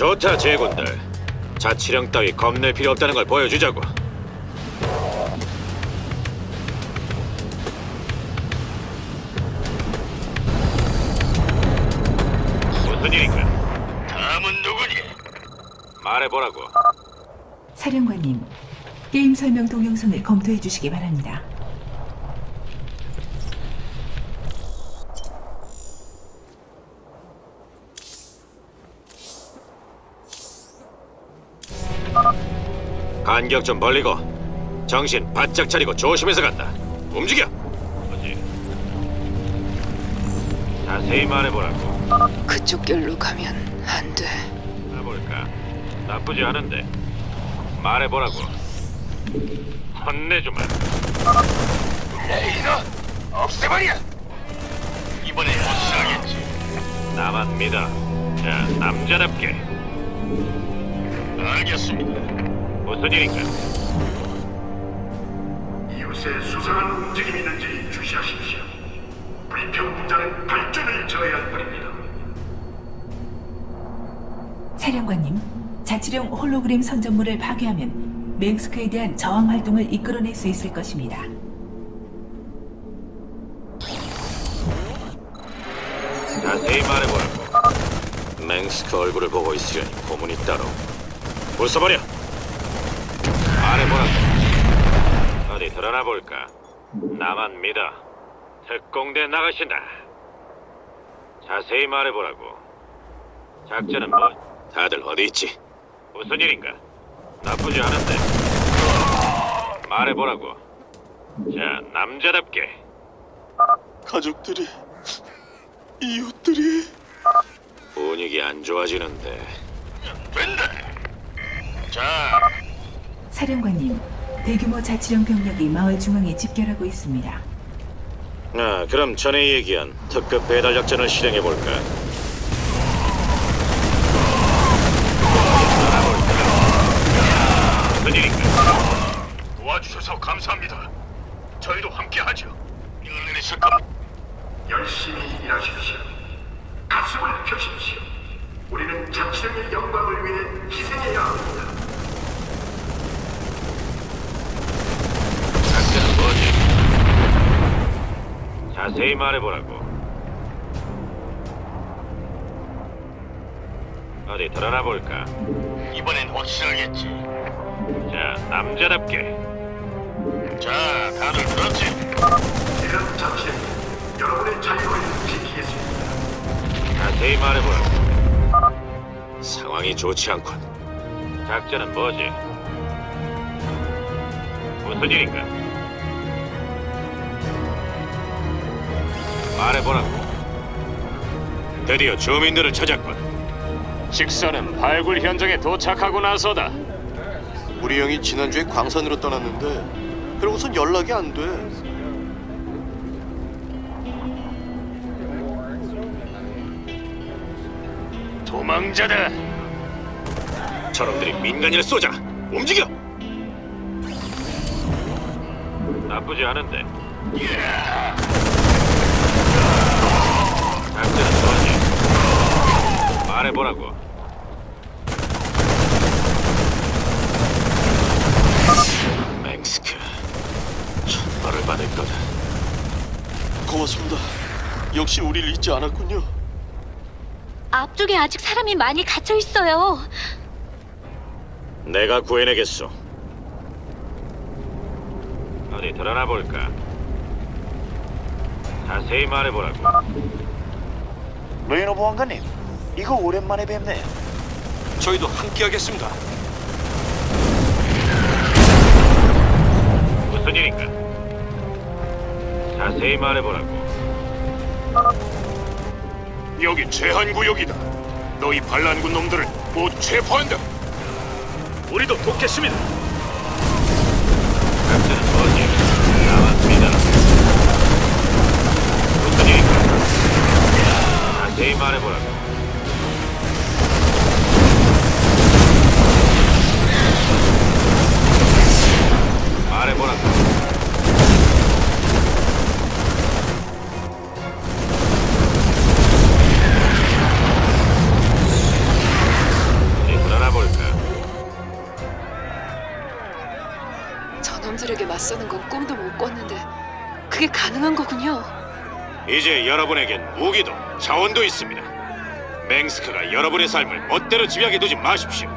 좋다 제군들. 자치령 따위 겁낼 필요 없다는 걸 보여주자고. 무슨 일인가? 다음은 누구니? 말해보라고. 사령관님, 게임 설명 동영상을 검토해 주시기 바랍니다. 간격 좀 벌리고 정신 바짝 차리고 조심해서 간다. 움직여. 뭐지? 자세히 말해보라고. 그쪽 길로 가면 안 돼. 해볼까? 나쁘지 않은데. 말해보라고. 혼내주마. 레이너 없애버려. 이번엔 확실하겠지. 나만 믿어. 자, 남자답게. 알겠습니다. 무슨 일인가? 이웃의 수상한 움직임이 있는지 주시하십시오. 불평 분자는 발전을 저해할 뿐입니다. 사령관님, 자치령 홀로그램 선전물을 파괴하면 맹스크에 대한 저항 활동을 이끌어낼 수 있을 것입니다. 자세히 말해보라고. 맹스크 얼굴을 보고 있으려니 고문이 따로. 웃어버려. 말해보라고. 어디 드러나 볼까? 나만 믿어. 특공대 나가신다. 자세히 말해보라고. 작전은 뭐? 다들 어디 있지? 무슨 일인가? 나쁘지 않은데. 말해보라고. 자, 남자답게. 가족들이 이웃들이 분위기 안 좋아지는데. 된다. 자, 사령관님, 대규모 자치령 병력이 마을 중앙에 집결하고 있습니다. 아, 그럼 전에 얘기한 특급 배달 작전을 실행해 볼까? 도와주셔서 감사합니다. 저희도 함께 하죠. 내리실 겁니다. 열심히 일하십시오. 가슴을 펴십시오. 우리는 자치령의 영광을 위해 희생해야 합니다. 작전은 뭐지? 자세히 말해보라고. 어디 드러나 볼까? 이번엔 확실하겠지. 자, 남자답게. 자, 다들 들었지? 이런 자치령이 여러분의 자유를 지키겠습니다. 자세히 말해보라고. 상황이 좋지 않군. 작전은 뭐지? 무슨 일인가? 말해보라고. 드디어 주민들을 찾았군. 직선은 발굴 현장에 도착하고 나서다. 우리 형이 지난주에 광산으로 떠났는데 그러고선 연락이 안 돼. 도망자다. 저놈들이 민간인을 쏘자. 움직여. 나쁘지 않은데. 말해보라고. 맹스크. 천벌을 받을 거다. 고맙습니다. 역시 우리를 잊지 않았군요. 앞쪽에 아직 사람이 많이 갇혀 있어요. 내가 구해내겠소. 어디 드러나 볼까? 자세히 말해보라고. 레이너 보안관님, 이거 오랜만에 뵙네요. 저희도 함께 하겠습니다. 무슨 일인가? 자세히 말해보라고. 여기 제한 구역이다. 너희 반란군 놈들을 모두 체포한다. 우리도 돕겠습니다. 작전은 뭐지? 나왔습니다. 무슨 일인가? 자세히. 말해보라고. 꿈도 못 꿨는데 그게 가능한 거군요. 이제 여러분에겐 무기도 자원도 있습니다. 맹스크가 여러분의 삶을 멋대로 지배하게 두지 마십시오.